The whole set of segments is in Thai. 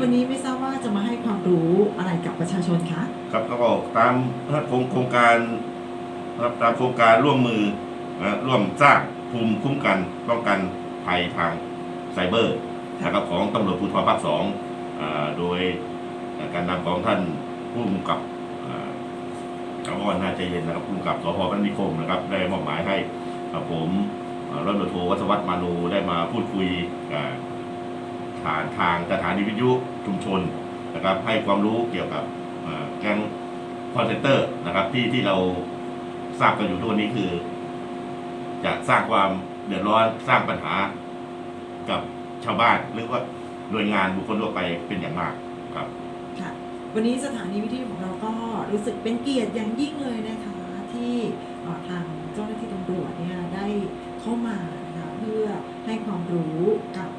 วันนี้ไม่ทราบว่าจะมาให้ความรู้อะไรกับประชาชนคะครับก็ตามโครงโครงการนะครับตามโครงการร่วมมือนะร่วมสร้างภูมิคุ้มกันป้องกันภัยทางไซเบอร์นะครับของตำรวจภูธรภาคสองอ่าโดยการนำของท่านผู้กำกับอ่าเขาก็น่าใจเย็นนะครับผู้กำกับสพพระนิคมนะครับ ได้มอบหมายให้ผมร้อยตำรวจโทวัชวัฒน์มานูได้มาพูดคุยกับ ฐานทางสถานีวิทยุชุมชนนะครับให้ความรู้เกี่ยวกับอ่าแก๊งคอนเซนเตอร์นะครับที่ที่เราทราบกันอยู่ทุกวันนี้คือ จะสร้างความเดือดร้อนสร้างปัญหากับชาวบ้านหรือว่าหน่วยงานบุคคลทั่วไปเป็นอย่างมากครับค่ะวันนี้สถานีวิทยุของเราก็รู้สึกเป็นเกียรติอย่างยิ่งเลยนะคะที่ทางเจ้าหน้าที่ตำรวจเนี่ยได้เข้ามานะคะเพื่อให้ความรู้กับ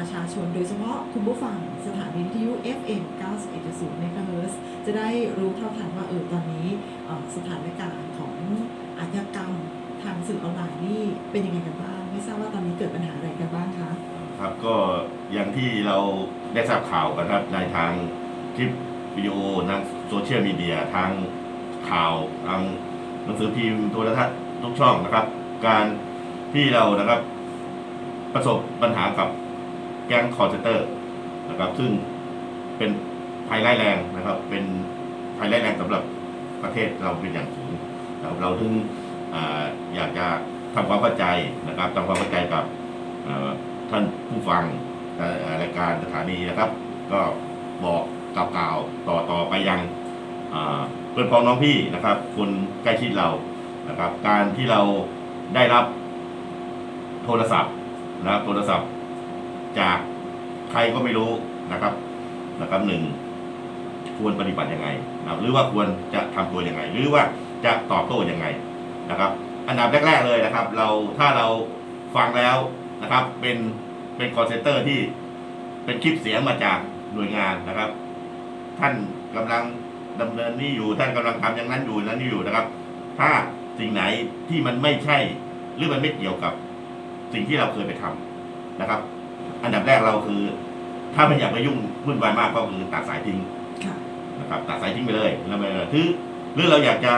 ประชาชน โดยเฉพาะคุณผู้ฟังสถานีวิทยุ FM 91.0เมกะเฮิรตซ์จะได้รู้เท่าทันว่าเออตอนนี้สถานการณ์ของอาชญากรรมทางสื่อออนไลน์นี่เป็นยังไงกันบ้าง ไม่ทราบว่าตอนนี้เกิดปัญหาอะไรกันบ้างคะ ครับก็อย่างที่เราได้ทราบข่าวกันครับในทางคลิปวิดีโอทางโซเชียลมีเดียทางข่าวทางหนังสือพิมพ์โทรทัศน์ทุกช่องนะครับ การที่เรานะครับ ประสบปัญหากับ แก๊งคอร์เซนเตอร์นะครับซึ่งเป็นภัยร้ายแรงนะครับ เป็นภัยร้ายแรงสำหรับประเทศเราเป็นอย่างสูงนะครับเราถึงออยากจะทำความเข้าใจนะครับทำความเข้าใจกับท่านผู้ฟังรายการสถานีนะครับ ก็บอกกล่าวต่อต่อไปยังเพื่อนพ้องน้องพี่นะครับ คนใกล้ชิดเรานะครับ การที่เราได้รับโทรศัพท์นะครับโทรศัพท์ จากใครก็ไม่รู้นะครับนะครับหนึ่งควรปฏิบัติยังไงนะรหรือว่าควรจะทำตัวยังไง หรือว่าจะตอบโต้ยังไงนะครับ อันดับแรก ๆเลยนะครับ เราถ้าเราฟังแล้วนะครับ เป็นเป็นคอนเซนเตอร์ที่เป็นคลิปเสียงมาจากหน่วยงานนะครับ ท่านกำลังดำเนินนี่อยู่ท่านกำลังทำอย่างนั้นอยู่นั้นอยู่นะครับ ถ้าสิ่งไหนที่มันไม่ใช่ หรือมันไม่เกี่ยวกับสิ่งที่เราเคยไปทำนะครับ อันดับแรกเราคือ ถ้าไม่อยากไปยุ่งวุ่นวายมากก็คือตัดสายทิ้งค่ะนะครับตัดสายทิ้งไปเลยแล้วไปเลยหรือหรือเราอยากจะ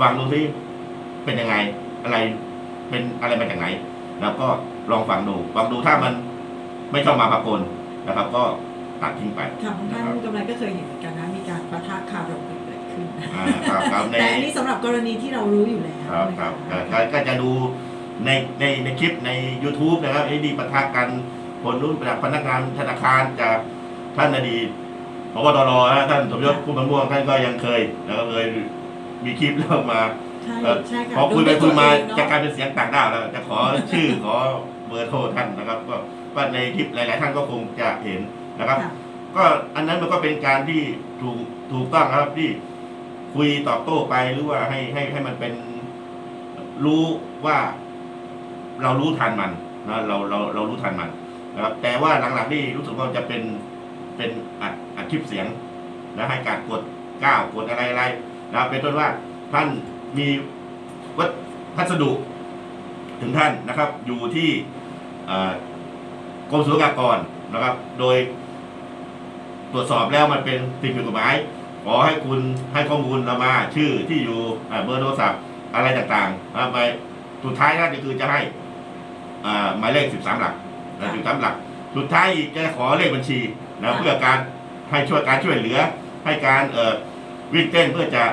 ฟังดูซิเป็นยังไง อะไรเป็นอะไรมาจากไหน แล้วก็ลองฟังดูฟังดูถ้ามันไม่ชอบมาพากลนะครับ ก็ตัดทิ้งไปค่ะท่านกำไรก็เคยเห็นเหมือนกันนะ มีการประทะคารมกันเกิดขึ้นอ่าครับครับในแต่อันนี้สำหรับกรณีที่เรารู้อยู่แล้วครับนะครัคะบก็ก็จะดูในในในคลิปใน YouTube นะครับไอ้ดีปะทะกัน คนนู้นจากพนักงานธนาคารจากท่านอดีตพบตรนะท่านสมยศพุ่มพวงม่วงท่านก็ยังเคยแล้วก็เคยมีคลิปเริ่มมาใช่เออใช่ค่ะพอคุยไปดูคุยมาด้วยตัวเองจะกลายเนอะเป็นเสียงต่างด้าวแล้วจะขอชื่อขอเบอร์โทรท่านนะครับ ก็ก็ในคลิปหลาย ๆ ท่านก็คงจะเห็นนะครับค่ะก็อันนั้นมันก็เป็นการที่ถูกถูกต้องนะครับที่คุยตอบโต้ไปหรือว่าให้ให้ให้มันเป็นรู้ว่า เรารู้ทันมันนะเราเราเรารู้ทันมัน นะครับแต่ว่าหลังๆนี่รู้สึกว่าจะเป็นเป็นอัดอัดคลิปเสียงนะให้การกดก้าวกดอะไรอะไรนะครับเป็นต้นว่าท่านมีวัตพัสดุถึงท่านนะครับ อยู่ที่กรมศุลกากรนะครับ โดยตรวจสอบแล้วมันเป็นสิ่งผิดกฎหมาย ขอให้คุณให้ข้อมูลเรามาชื่อที่อยู่เบอร์โทรศัพท์อะไรต่างๆนะไปสุดท้ายน่าจะคือจะให้หมายเลข 13 หลัก นะ13หลัก สุดท้ายอีกจะขอเลขบัญชีนะเพื่อการให้ช่วยการช่วยเหลือ ให้การเอ่อวิ่งเต้นเพื่อจะ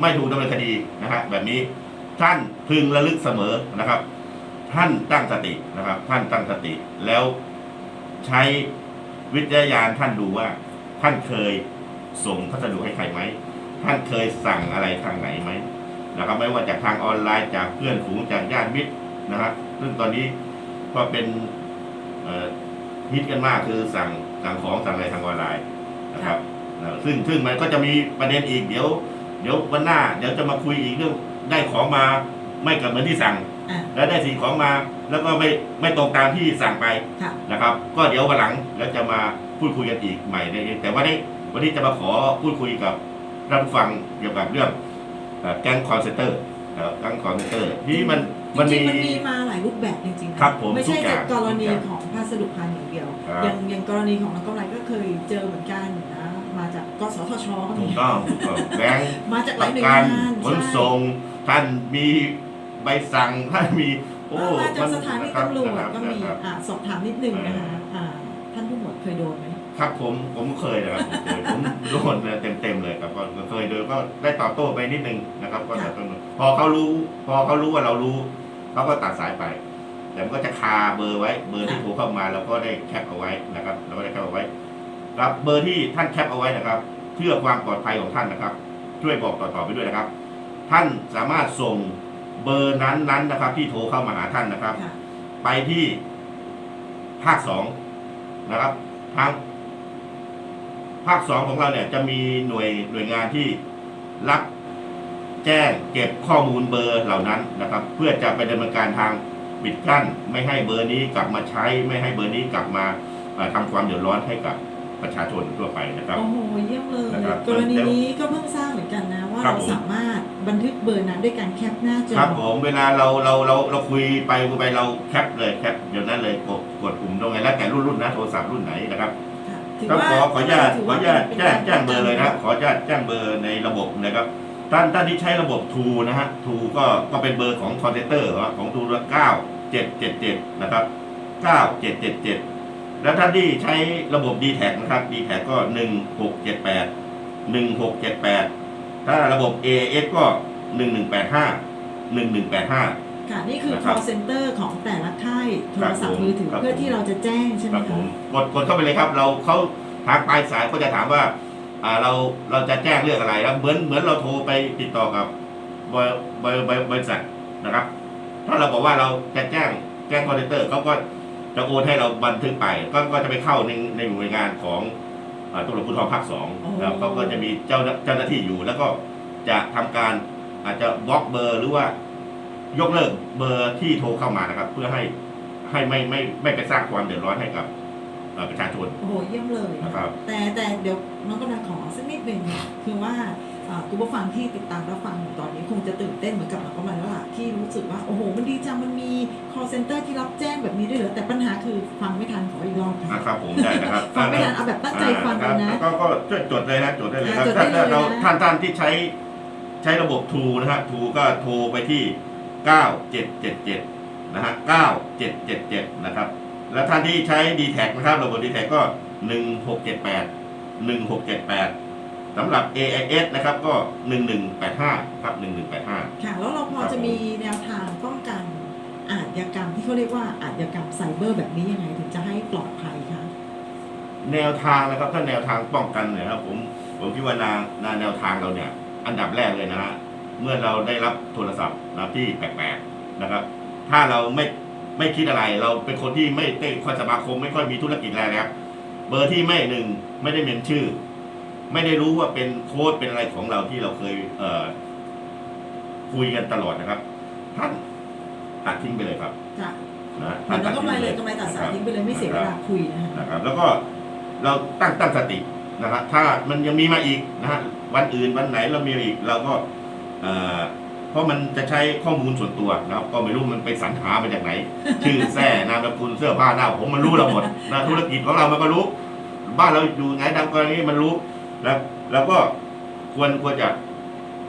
ไม่ถูกดำเนินคดีนะฮะแบบนี้ท่านพึงระลึกเสมอนะครับ ท่านตั้งสตินะครับ ท่านตั้งสติ แล้วใช้วิจารณญาณท่านดูว่า ท่านเคยส่งพัสดุให้ใครไหมท่านเคยสั่งอะไรทางไหนไหมนะครับ ไม่ว่าจากทางออนไลน์จากเพื่อนฝูงจากญาติมิตรนะครับซึ่งตอนนี้ก็เป็นเอ่อ ฮิตกันมากคือสั่งสั่งของสั่งอะไรทางออนไลน์นะครับนะซึ่งซึ่งมันก็จะมีประเด็นอีกเดี๋ยว เดี๋ยววันหน้าเดี๋ยวจะมาคุยอีกเรื่องได้ของมาไม่กับเหมือนที่สั่งอะแล้วได้สิ่งของมาแล้วก็ไม่ไม่ตรงตามที่สั่งไปค่ะนะครับ ก็เดี๋ยววันหลังแล้วจะมาพูดคุยกันอีกใหม่ในแต่ว่านี้วันนี้จะมาขอพูดคุยกับท่านผู้ฟังเกี่ยวกับเรื่องเอ่อแก๊งคอนเซนเตอร์ แก๊งคอนเซนเตอร์ที่มันมันจริมี งๆมันมีมาหลายรูปแบบจริงๆนะครับผมไม่ทุใช่กอย่าแต่งกรณีทุกอย่างของพัสดุพันอย่างเดียว ครับ อย่างอย่างกรณีของนักกำไรก็เคยจอเหมือนกันนะมาจากกสทชก็ถูมีกต้องถูกต้องแบงค์มาจากหปลายระหน่วยกันงานขนส่งท่านมีใบสั่งท่านมีโอ้ใช่มาจากสถานีครับตำรวจนะครับก็มีนะครับ อะสอบถามนิดนึงนะคะอ่าท่านผู้หมวดเคยโดนไหม ครับผมผมเคยนะครับผมเคยผมโดนเต็มเต็มๆเลยครับก็ก็เคยโดนก็ได้ตอบโต้ไปนิดนึงนะครับ ก็แต่ต้นพอเขารู้ พอเขารู้ว่าเรารู้เขาก็ตัดสายไปแต่มันก็จะคาเบอร์ไว้ เบอร์ที่โทรเข้ามาเราก็ได้แคปเอาไว้นะครับเราก็ได้แคปเอาไว้ครับเบอร์ที่ท่านแคปเอาไว้นะครับ เพื่อความปลอดภัยของท่านนะครับ ช่วยบอกต่อๆไปด้วยนะครับ ท่านสามารถส่งเบอร์นั้นๆนะครับ ที่โทรเข้ามาหาท่านนะครับค่ะไปที่ภาคสองนะครับทาง ภาคสองของเราเนี่ยจะมีหน่วยหน่วยงานที่รับแจ้งเก็บข้อมูลเบอร์เหล่านั้นนะครับ เพื่อจะไปดำเนินการทางปิดกั้น ไม่ให้เบอร์นี้กลับมาใช้ ไม่ให้เบอร์นี้กลับมาเอ่อทำความเดือดร้อนให้กับประชาชนทั่วไปนะครับ โอ้โหเยี่ยมเลยนะครับกรณีนี้ก็เพิ่งทราบเหมือนกันนะ ว่าครับเราผมสามารถบันทึกเบอร์นั้นด้วยการแคปหน้าจอ ครับผมเวลาเราเราเราเราคุยไปคุยไปเราแคปเลยแคปเดี๋ยวนั้นเลยกดกดปุ่มตรงไหนแล้วแต่รุ่นรุ่นนะโทรศัพท์รุ่นไหนนะครับ ค่ะถือก็ว่าขอขออนุญาตถืขออนุญาตเป็นแจ้งการแจ้งเบอร์เลยนะขออนุญาตแจ้งเบอร์ในระบบนะครับท่านท่านที่ใช้ระบบทูนะฮะทูก็ก็เป็นเบอร์ของคอนเทนเตอร์ของทูละเก้าเจ็ดเจ็ดเจ็ดนะครับเก้าเจ็ดเจ็ดเจ็ดแล้วท่านที่ใช้ระบบ d t แทนะครับ d t แทก็หนึ่งหกเจ็ดแปดหนึ่งหกเจ็ดแปดถ้าระบบ AS ก็หนึ่งหนึ่งแปดห้าหนึ่งหนึ่งแปดห้า ค่ะนี่คือ นะครับ call center ของแต่ละค่ายโทครัรบศัพท์ผมมือถือครับเพื่อที่เราจะแจ้งใช่ไหคมรับผคะ มกดกดเข้าไปเลยครับ เราเขาทางปลายสายก็จะถามว่าอ่าเราเราจะแจ้งเรื่องอะไรแล้วเหมือนเหมือนเราโทรไปติดต่อกับบริบริบริบริษัทนะครับ ถ้าเราบอกว่าเราจะแจ้งแจ้งคอนเทนเตอร์เขาก็จะโอนให้เราบันทึกไป ก็ก็จะไปเข้าในในหน่วยงานของอ่าตำรวจภูธรภาคสองแล้วเขาก็จะมีเจ้าเจ้าหน้าที่อยู่ แล้วก็จะทำการอาจจะบล็อกเบอร์หรือว่า ยกเลิกเบอร์ที่โทรเข้ามานะครับ เพื่อให้ให้ไม่ไม่ไม่ไปสร้างความเดือดร้อนให้กับเอ่อประชาชนโอ้โหเยี่ยมเลย นะครับ แต่แต่เดี๋ยวน้องกำลังขอสักนิดหนึ่งคือว่าอ่าคุณผู้ฟังที่ติดตามรับฟังอยู่ตอนนี้คงจะตื่นเต้นเหมือนกับน้องกำลังแล้วล่ะที่รู้สึกว่า โอ้โห มันดีจังมันมี call center ที่รับแจ้งแบบนี้ด้วยเหรอแต่ปัญหาคือฟังไม่ทันขออีกรอบค่ะนะครับผมได้นะครับฟังไม่ทันเอาแบบตั้งใจฟังเลยนะอ่าครับก็ก็ช่วยจดเลยนะจดได้เลยครับอ่าจดได้ถ้าเลยเรานะท่านท่านที่ใช้ใช้ระบบทูนะฮะทูก็โทรไปที่เก้าเจ็ดเจ็ดเจ็ดนะฮะเก้าเจ็ดเจ็ดเจ็ดนะครับ แล้วท่านที่ใช้ดีแท็นะครับ ระบบดีแท็ก็หนึ่งหกเจ็ดแปดหนึ่งหกเจ็ดแปดสำหรับ AIS นะครับก็หนึ่งหนึ่งแปดห้าครับหนึ่งหนึ่งแปดห้าค่ะ แล้วเราพอครับจะมีแนวทางป้องกันอาชญากรรมที่เขาเรียกว่าอาชญากรรมไซเบอร์แบบนี้ยังไงถึงจะให้ปลอดภัยคะแนวทางนะครับถ้าแนวทางป้องกันเนี่ยครับผมผมคิดว่านานาแนวทางเราเนี่ย อันดับแรกเลยนะฮะเมื่อเราได้รับโทรศัพท์ นะที่แปลกๆนะครับ ถ้าเราไม่ไม่คิดอะไร เราเป็นคนที่ไม่ได้ค่อยสมาคม ไม่ค่อยมีธุรกิจอะไรแล้วเบอร์ที่ไม่หนึ่งไม่ได้เมนชื่อ ไม่ได้รู้ว่าเป็นโค้ดเป็นอะไรของเราที่เราเคยเอ่อคุยกันตลอดนะครับ ท่านตัดทิ้งไปเลยครับค่ะนะเหมือนน้องกำไรเลยกำไรตัดสายทิ้งไปเลยไม่เสียเวลาคุยนะคะนะครับ แล้วก็เราตั้งตั้งสตินะครับถ้ามันยังมีมาอีกนะฮะวันอื่นวันไหนเรามีอีกเราก็ เพราะมันจะใช้ข้อมูลส่วนตัวนะครับก็ไม่รู้มันไปสรรหามาจากไหน ชื่อแท้นามสกุลเสื้อผ้าหน้าผมมันรู้เราหมดนะธุรกิจของเรามันก็รู้ บ้านเราอยู่ไงดังกรณีมันรู้แล้วแล้วก็ควรควรจะ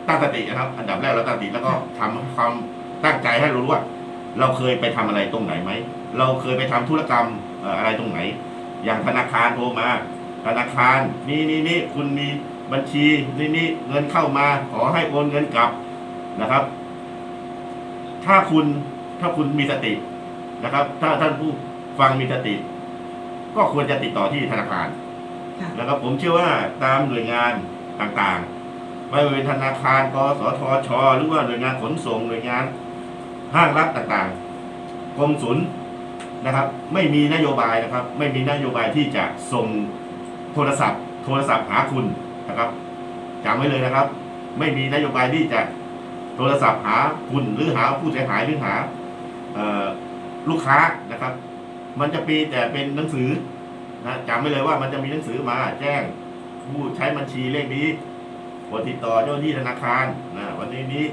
ตั้งสตินะครับ อันดับแรกเราตั้งสติแล้วก็ทำความตั้งใจให้รู้ว่า เราเคยไปทำอะไรตรงไหนไหมเราเคยไปทำธุรกรรมอะไรตรงไหน อย่างธนาคารโทรมา ธนาคารนี่นี่นี่คุณมีบัญชีนี่นี่เงินเข้ามา ขอให้โอนเงินกลับ นะครับ ถ้าคุณถ้าคุณมีสตินะครับ ถ้าท่านผู้ฟังมีสติ ก็ควรจะติดต่อที่ธนาคารค่ะนะครับผมเชื่อว่าตามหน่วยงานต่างๆ ไม่ว่าเป็นธนาคารกสทช หรือว่าหน่วยงานขนส่งหน่วยงานห้างรัฐต่างๆกรมศุลนะครับ ไม่มีนโยบายนะครับ ไม่มีนโยบายที่จะส่งโทรศัพท์ โทรศัพท์หาคุณนะครับจำไว้เลยนะครับ ไม่มีนโยบายที่จะ โทรศัพท์หาคุณหรือหาผู้เสียหายหรือหาออลูกค้านะครับ มันจะปีแต่เป็นหนังสือนะจำไว้เลยว่ามันจะมีหนังสือมาแจ้ง ผู้ใช้บัญชีเลขนี้กดติดต่อเจ้าหน้าที่ธนาคารนะวันนี้นี้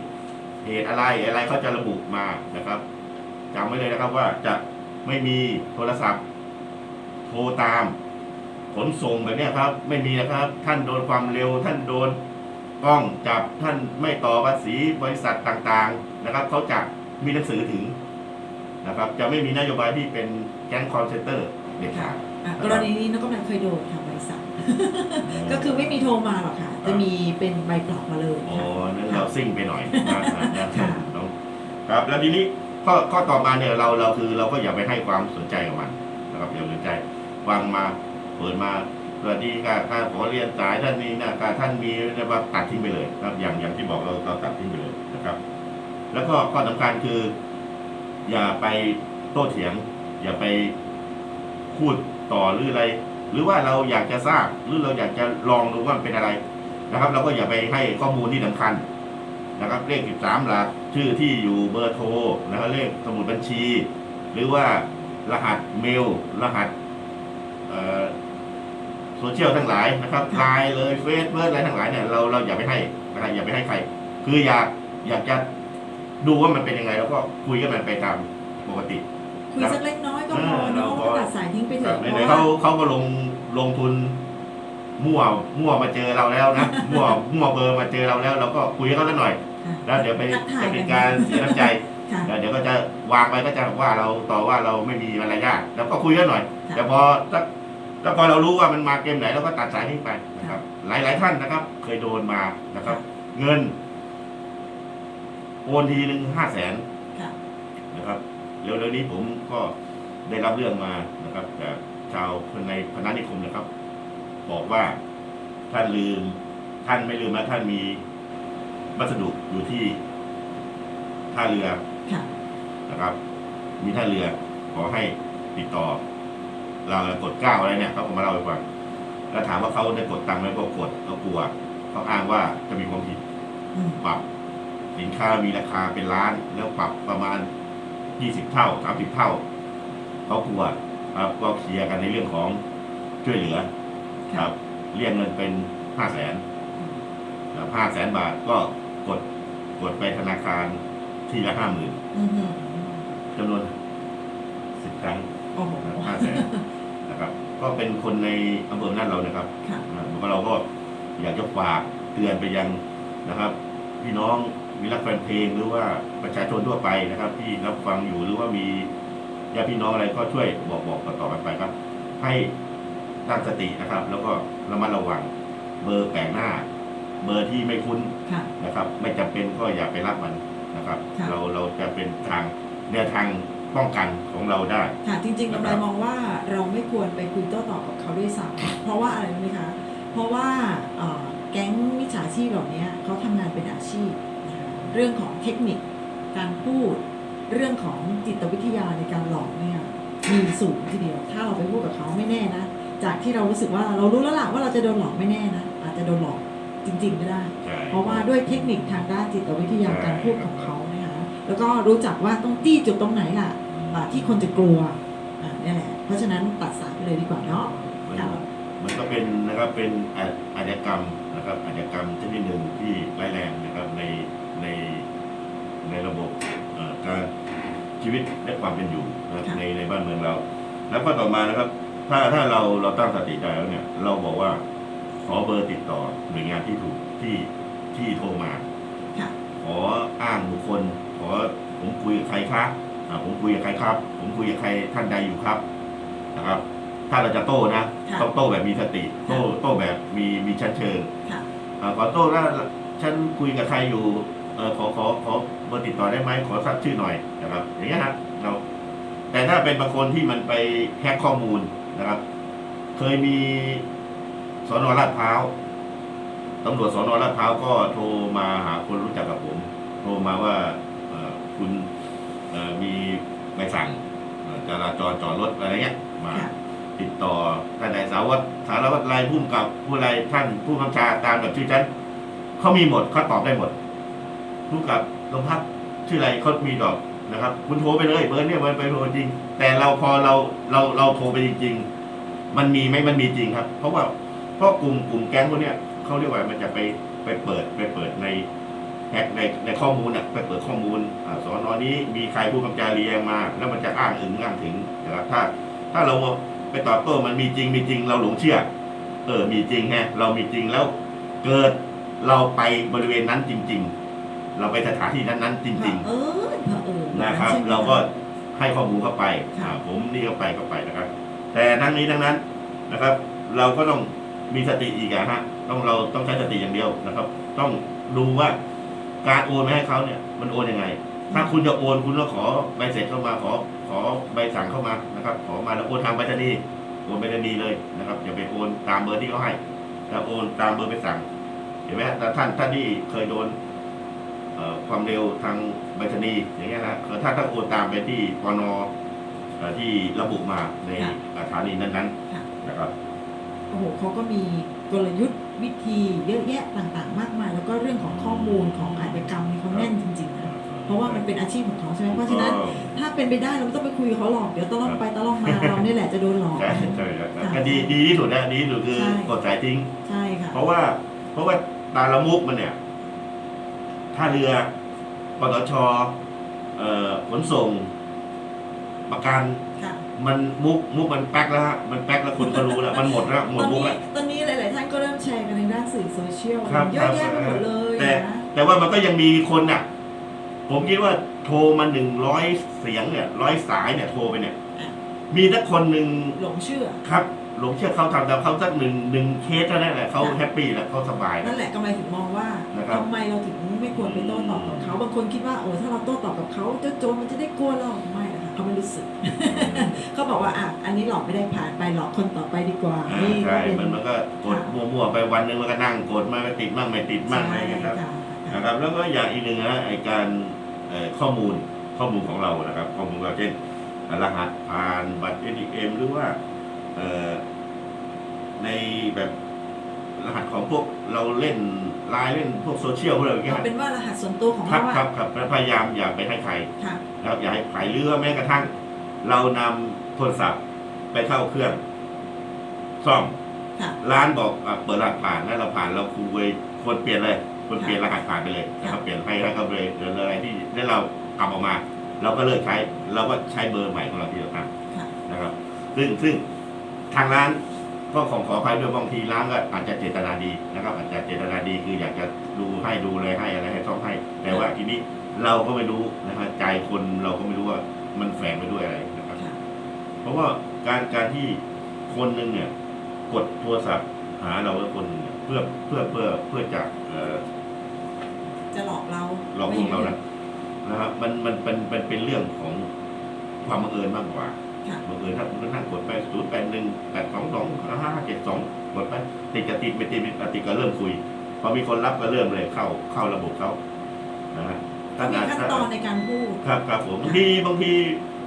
เหตุอะไรอะไรเขาจะระบุมานะครับจำไว้เลยนะครับว่าจะไม่มีโทรศัพท์ โทรตาม ขนส่งแบบนี้ครับ ไม่มีนะครับ ท่านโดนความเร็วท่านโดน กล้องจับท่านไม่ต่อภาษีบริษัทต่างๆนะครับเขาจะมีหนังสือถึงนะครับจะไม่มีนโยบายที่เป็นแก๊งคอนเซนเตอร์เด็ดขาดอะกรณีนี้น้องกำลังเคยโดนค่ะบริษัท ก็คือไม่มีโทรมาหรอกค่ะ จะมีเป็นใบปลอกมาเลยอ๋อค่ะนั่นเราซิ่งไปหน่อยนะครับนะค่ะน้องครับแล้วทีนี้ข้อข้อต่อมาเนี่ยเราเราคือเราก็อย่าไปให้ความสนใจกับมันนะครับอย่าสนใจฟังมาเปิดมา สวัสดีค่ะข้าขอเรียนสายท่านนี้นะค่ะท่านมีนะครับตัดทิ้งไปเลยนะครับอย่างอย่างที่บอกเราเราตัดทิ้งไปเลยนะครับ แล้วก็ข้อสำคัญคือ อย่าไปโต้เถียง อย่าไปพูดต่อหรืออะไร หรือว่าเราอยากจะทราบหรือเราอยากจะลองดูว่ามันเป็นอะไรนะครับ เราก็อย่าไปให้ข้อมูลที่สำคัญนะครับ เลข13หลักชื่อที่อยู่เบอร์โทรนะครับเลขสมุดบัญชี หรือว่ารหัสเมล รหัสเอ่อ โซเชียลทั้งหลายนะครับไลน์เลยเฟซเบิร์อะไรทั้งหลายเนี่ยเราเราอย่าไปให้นะครับอย่าไปให้ใคร คืออยากอยากจะดูว่ามันเป็นยังไง แล้วก็คุยกันมันไปตามปกติคุยสักเล็กน้อยก็พอเออเนาะเราก็ก็ตัดสายทิ้งไปเถครัอะบเพไหนราะๆเขาว่าเขาก็ลงลงทุนมั่วมั่วมาเจอเราแล้วนะมั่วมั่วเบอร์มาเจอเราแล้วเราก็คุยกับเขาสักหน่อยค่ะแล้วเดี๋ยวไปทักทายจะเป็นกัการนเสียน้ำใจค่ะแล้วเดี๋ยวก็จะวางไปก็จะว่าเราต่อว่าเราไม่มีมารยาทแล้วก็คุยกันหน่อยค่ะแต่พอถ้าถ้าพอเรารู้ว่ามันมาเกมไหนเราก็ตัดสายทิ้งไปนะครับหลายหลายๆท่านนะครับ เคยโดนมานะครับ เงินโอนทีหนึ่งห้าแสนค่ะนะครับเร็วๆนี้ผมก็ได้รับเรื่องมานะครับจากชาวคนในพนัสนิคมนะครับ บอกว่าท่านลืม ท่านไม่ลืมนะท่านมีวัสดุอยู่ที่ท่าเรือค่ะนะครับ มีท่าเรือขอให้ติดต่อ เรากดเก้าอะไรเนี่ยเขาก็มาเล่าให้ฟังแล้วถามว่าเขาได้กดตังค์ไหมก็กดเขากลัวเขาอ้างว่าจะมีความผิดอืมปรับสินค้ามีราคาเป็นล้านแล้วปรับประมาณยี่สิบเท่าสามสิบเท่าเขากลัวครับก็เคลียร์กันในเรื่องของช่วยเหลือ ครับ เรียกเงินเป็นห้าแสนห้าแสนบาทก็กดกดไปธนาคารทีละห้าหมื่นอือหือจำนวนสิบครั้ง โอ้โหห้าแสนนะครับ ก็เป็นคนในอำเภอนั่นเรานะครับค่ะนะครับเราก็อยากจะฝากเตือนไปยังนะครับ พี่น้องมีรักแฟนเพลงหรือว่าประชาชนทั่วไปนะครับ ที่รับฟังอยู่หรือว่ามีญาติพี่น้องอะไรก็ช่วยบอกบอกต่อๆกันไปครับ ให้ตั้งสตินะครับ แล้วก็ระมัดระวังเบอร์แปลกหน้า เบอร์ที่ไม่คุ้นค่ะนะครับ ไม่จำเป็นก็อย่าไปรับมันนะครับค่ะเราเราจะเป็นทางแนวทาง ป้องกันของเราได้ ค่ะจริงๆนะกำคไรรับมองว่าเราไม่ควรไปคุยโต้ตอบกับเขาด้วยซ้ำเพราะว่าอะไรรู้ไหมคะ เพราะว่าเอ่อแก๊งมิจฉาชีพเหล่านี้เขาทำงานเป็นอาชีพนะคะเรื่องของเทคนิคการพูด เรื่องของจิตวิทยาในการหลอกเนี่ยมีสูงทีเดียว ถ้าเราไปพูดกับเขาไม่แน่นะ จากที่เรารู้สึกว่าเรารู้แล้วล่ะว่าเราจะโดนหลอกไม่แน่นะ อาจจะโดนหลอกจริงๆก็ได้ใช่เพราะว่าด้วยเทคนิคทางด้านจิตวิทยาใช่การพูดของเขานะคะ แล้วก็รู้จักว่าต้องจี้จุดตรงไหนล่ะอ่าที่คนจะกลัวอ่านี่แหละ เพราะฉะนั้นตัดสายไปเลยดีกว่าเนาะมันค่ะมันก็เป็นนะครับเป็นอาอาชญากรรมนะครับอาชญากรรมชนิดหนึ่งที่ร้ายแรงนะครับในในในระบบเอ่อการชีวิตและความเป็นอยู่นะครับค่ะในในบ้านเมืองเรา แล้วก็ต่อมานะครับ ถ้าถ้าเราเราตั้งสติได้แล้วเนี่ย เราบอกว่าขอเบอร์ติดต่อหน่วยงานที่ถูกที่ที่โทรมาค่ะขออ้างบุคคลข อผมคุยกับใครครับอ่าผมคุยกับใครครับ ผมคุยกับใครท่านใดอยู่ครับนะครับ ถ้าเราจะโต้นะค่ะต้องโต้แบบมีสติ โต้โต้แบบมีมีชั้นเชิงค่ะอ่าขอโต้แล้วฉันคุยกับใครอยู่เออขอขอขอเบอร์ติดต่อได้ไหมขอทราบชื่อหน่อยนะครับ อย่างเงี้ยฮะเราแต่ถ้าเป็นบางคนที่มันไปแฮกข้อมูลนะครับ เคยมีสอนอลาดพร้าวตำรวจสอนอลาดพร้าวก็โทรมาหาคนรู้จักกับผม โทรมาว่าเอ่อ คุณเอ่อมีใบสั่งเอ่อจราจรจอดรถอะไรเงี้ยมาค่ะติดต่อท่านนายสารวัตรสารวัตรรายผู้กำกับผู้ไรท่านผู้กำชาตามแบบชื่อฉันเขามีหมดเขาตอบได้หมดผู้กำกับโรงพักชื่ออะไรเขามีตอบนะครับ คุณโทรไปเลยเบอร์เนี่ยมันไปโทรจริง แต่เราพอเราเราเราโทรไปจริง ๆ มันมีไหมมันมีจริงครับ เพราะว่าเพราะกลุ่มกลุ่มแก๊งพวกเนี้ยเขาเรียกว่ามันจะไปไปเปิดไปเปิดใน แฮกในในข้อมูลอะไปเปิดข้อมูลอ่าสอนอนี้มีใครผู้กำกับเรียงมา แล้วมันจะอ้างอึงอ้างถึงนะครับถ้าถ้าเราไปตอบโต้มันมีจริงมีจริงเราหลงเชื่อ เออมีจริงแฮะเรามีจริงแล้วเกิดเราไปบริเวณนั้นจริง ๆ เราไปสถานที่นั้นๆจริงเออเออๆนะครับใช่ไหมเราก็ให้ข้อมูลเข้าไปค่ะอ่าผมนี่เข้าไปเข้าไปนะครับ แต่ทั้งนี้ทั้งนั้นนะครับ เราก็ต้องมีสติอีกอะฮะต้องเราต้องใช้สติอย่างเดียวนะครับ ต้องดูว่า การโอนไปให้เขาเนี่ย มันโอนยังไง ถ้าคุณจะโอนคุณก็ขอใบเสร็จเข้ามาขอขอใบสั่งเข้ามานะครับ ขอมาแล้วโอนทางไปรษณีย์โอนไปรษณีย์เลยนะครับอย่าไปโอนตามเบอร์ที่เขาให้แต่โอนตามเบอร์ไปสั่งเห็นไหมฮะแต่ท่านท่านที่เคยโดนเอ่อความเร็วทางใบรษณีย์อย่างเงี้ยนะคือถ้าถ้าโอนตามไปที่ปนเอ่อที่ระบุมาในสถานีนั้นค่ะๆนะครับโอ้โหเขาก็มีกลยุทธ์วิธีเยอะแยะต่างๆ มากมาย แล้วก็เรื่องของข้ อมูลของอาชญากรรมนี่เขาแน่นจริงๆนะเพราะว่ามันเป็นอาชีพของเขาใช่ไหมเพราะฉะนั้น ถ้าเป็นไปได้เราไม่ต้องไปคุยกับเขาหรอกเดี๋ยวตะล่อมไปตะล่อมมาเราเนี่ยแหละจะโดนหลอก ใช่ใช่ครับค่ะก็ดีดีที่สุดนะดีที่สุดคือใช่กดสายทิ้ง ใช่ค่ะเพราะว่า เพราะว่าตาละมุกมันเนี่ยท่าเรือปตชเอ่อขนส่ง ประกันค่ะมันมุกมุกมันแป๊กแล้วฮะมันแป๊กแล้วคนก็รู้แล้ว มันหมดแล้วหมตดอนมุกนี้แล้วตอนนี้หลาย ๆ ท่านก็เริ่มแชร์กันในด้านสื่อโซเชียลครับเยอะแยะไปหมดเลย แต่นะแต่ว่ามันก็ยังมีคนน่ะ ผมคิดว่าโทรมาหนึ่งร้อยเสียงเนี่ยร้อยสายเนี่ยโทรไปเนี่ย มีสักคนหนึ่งหลงเชื่อ ครับหลงเชื่อเขาทำแต่เขาสักหนึ่งหนึ่งเคสเท่านั้นแหละเขาค่ะแฮปปี้แล้วเขาสบาย นั่นแหละกำไมถึงมองว่านะครับทำไมเราถึงไม่ควรไปโต้ตอบกับเขาบางคนคิดว่าโอ้ถ้าเราโต้ตอบกับเขาเจ้าโจรมันจะได้กลัวเราไม่นะคะ เขาไม่รู้สึก เขาบอกว่าอะอันนี้หลอกไม่ได้ผ่านไปหลอกคนต่อไปดีกว่าอ่านี่ก็ใช่เป็น มันมันก็กดค่ะมั่วๆไปวันหนึงมันก็นั่งกดมาไม่ติดมั่งไม่ติดมั่งอะไรใช่อย่างเงี้ยครับค่ะนะครับแล้วก็อย่างอีกหนึ่งนะไอการเอ่อข้อมูลข้อมูลของเรานะครับ ข้อมูลเราเช่นรหัสผ่านบัตร ATM หรือว่าเอ่อในแบบ รหัสของพวกเราเล่นไลน์เล่นพวกโซเชียลพวกอะไรอย่างเงี้ยเอาเป็นว่ารหัสส่วนตัวของครัเราบอะครับครับพยายามอย่าไปให้ใครค่ะนะครับอย่าให้ใครหรือว่าแม้กระทั่ง เรานำโทรศัพท์ไปเข้าเครื่อง ซ่อม ค่ะ ร้านบอกอะเปิดรหัสผ่านแล้วเราผ่านเราคุยควรเปลี่ยนเลยควรเปลี่ยนรหัสผ่านไปเลยนะครับเปลี่ยนให้แล้วก็เลยเดินอะไรที่ได้เรากลับออกมา เราก็เลิกใช้เราก็ใช้เบอร์ใหม่ของเราที่เราทค่ะำนะครับ ซึ่งซึ่งทางร้าน ก็ขอขออภัยด้วยบางทีร้านก็อาจจะเจตนาดีนะครับอาจจะเจตนาดีคืออยากจะดูให้ดูเลยให้อะไรให้ซ่อมให้ แต่ว่าทีนี้เราก็ไม่รู้นะครับใจคนเราก็ไม่รู้ว่ามันแฝงไปด้วยอะไรนะครับค่ะเพราะว่าการการที่คนหนึ่งเนี่ย กดโทรศัพท์หาเราแล้วคนหนึ่งเนี่ยเพื่อเพื่อเพื่อเพื่อจะเอ่อจะหลอกเราหลอกลวงเรานะนะครับมันมันเป็นเป็นเป็นเรื่องของความบังเอิญมากกว่า ค่ะบังเอิญถ้าคุณก็นั่งกดไปศูนย์แปดหนึ่งแปดสองสองห้าเจ็ดสองกดไปติดกับติดไม่ติดไม่ติดก็เริ่มคุยพอมีคนรับก็เริ่มเลยเข้าเข้าระบบเขานะฮะมีขั้นตอนในการพูดครับครับผมบางทีบางที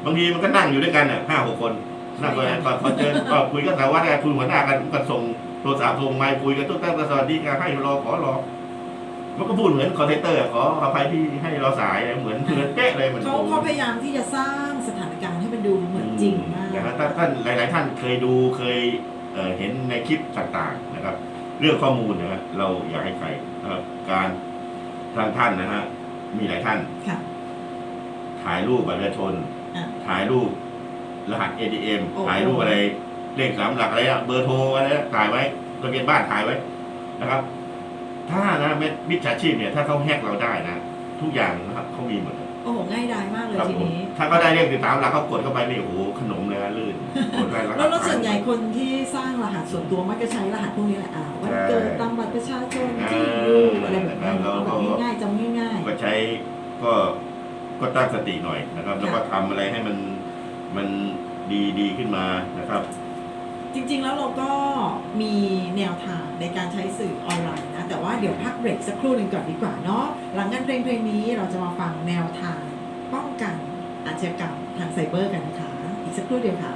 บางทีมันก็นั่งอยู่ด้วยกันเนี่ยห้าหกคนนั่งไปพอพอเจอก็คุยก็แต่ว่าแต่คุยหัวหน้ากันก็ส่งโทรศัพท์ส่งไมค์คุยกันทุกท่านก็สวัสดีกันให้รอขอรอ มันก็พูดเหมือนคอนเทนเตอร์ขออภัยที่ให้รอสายเหมือนเหมือนเป๊ะเลยเหมือนเขาเขาพยายามที่จะสร้างสถานการณ์ให้มันดูเหมือนจริงมากนะครับท่านท่านหลาย ๆ ท่านเคยดูเคยเอ่อเห็นในคลิปต่าง ๆ นะครับ เรื่องข้อมูลนะฮะเราอยากให้ใครนะครับการทางท่านนะฮะมีหลายท่านค่ะถ่ายรูปบัตรประชาชนอะถ่ายรูปรหัส ATM โอ้โหถ่ายรูปอะไรเลขสามหลักอะไรอะเบอร์โทรอะไรอะถ่ายไว้ทะเบียนบ้านถ่ายไว้นะครับ ถ้านะเม็ดมิจฉาชีพเนี่ยถ้าเขาแฮกเราได้นะ ทุกอย่างนะครับเขามีหมดเลยโอ้โหง่ายดายมากเลยครับทีผมนี้ ถ้าเขาได้เลขติดตามหลักเขากดเข้าไปนี่โอ้โหขนมเลยนะลื่นกดได้แล้วแล้วแล้วส่วนใหญ่คนที่สร้างรหัสส่วนตัวมักจะใช้รหัสพวกนี้แหละอ่าวันเกิดตามบัตรประชาชนที่อยู่อะไรแบบนี้เอาแบบง่ายๆจำง่ายก็ใช้ก็ก็ตั้งสติหน่อยนะครับ แล้วก็ทำอะไรให้มันมันดีดีขึ้นมานะครับๆ จริงๆ แล้วเราก็มีแนวทางในการใช้สื่อออนไลน์นะ แต่ว่าเดี๋ยวพักเบรกสักครู่หนึ่งก่อนดีกว่าเนาะหลังกันเพลงเพลงนี้เราจะมาฟังแนวทางป้องกันอาชญากรรมทางไซเบอร์กันนะคะ อีกสักครู่เดียวค่ะ